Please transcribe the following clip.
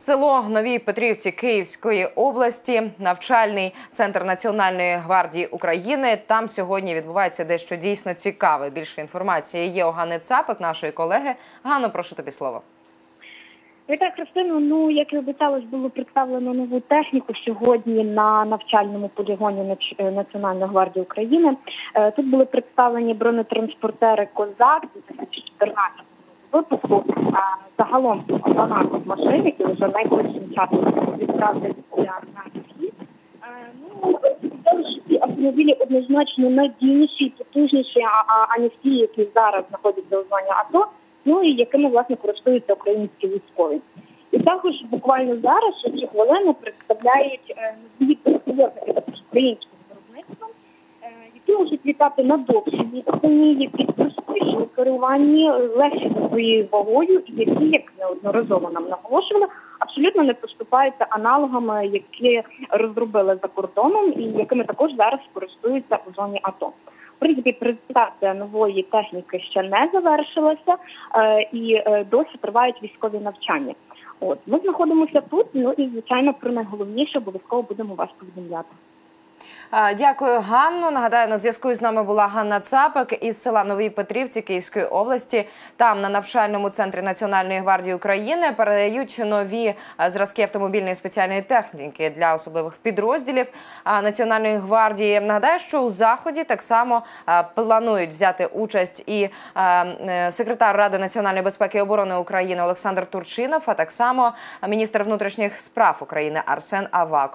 Село Новій Петрівці Київської області, навчальний центр Національної гвардії України. Там сьогодні відбувається дещо дійсно цікаве. Більше інформації є у Гани Цапик, нашої колеги. Ганно, прошу тобі слово. Вітаю, Христину. Ну як і обіцялось, було представлено нову техніку сьогодні на навчальному полігоні Національної гвардії України. Е, Тут були представлені бронетранспортери Козак 2014 випуску. Загалом 12 машин, які вже найближчим часом відправляться на схід. Е, Ну, ці автомобілі однозначно надійніші потужніші, аніж ті, які зараз знаходяться у зоні АТО, ну і якими власне користуються українські військові. І також буквально зараз, що ці хвилини представляють е, нові безпілотники також українського виробництва, е, які можуть літати на довші відстані, які простіші у керуванні, легші за своєю вагою, які, як неодноразово нам наголошували, абсолютно не поступаються аналогами, які розробили за кордоном і якими також зараз користуються у зоні АТО. В принципі, презентація нової техніки ще не завершилася, е, і е, досі тривають військові навчання. От ми знаходимося тут. Ну і звичайно про найголовніше обов'язково будемо вас повідомляти. Дякую, Ганно. Нагадаю, на зв'язку з нами була Ганна Цапик із села Новій Петрівці Київської області. Там на навчальному центрі Національної гвардії України передають нові зразки автомобільної спеціальної техніки для особливих підрозділів Національної гвардії. Нагадаю, що у заході так само планують взяти участь і е, секретар Ради національної безпеки і оборони України Олександр Турчинов, а так само міністр внутрішніх справ України Арсен Аваков.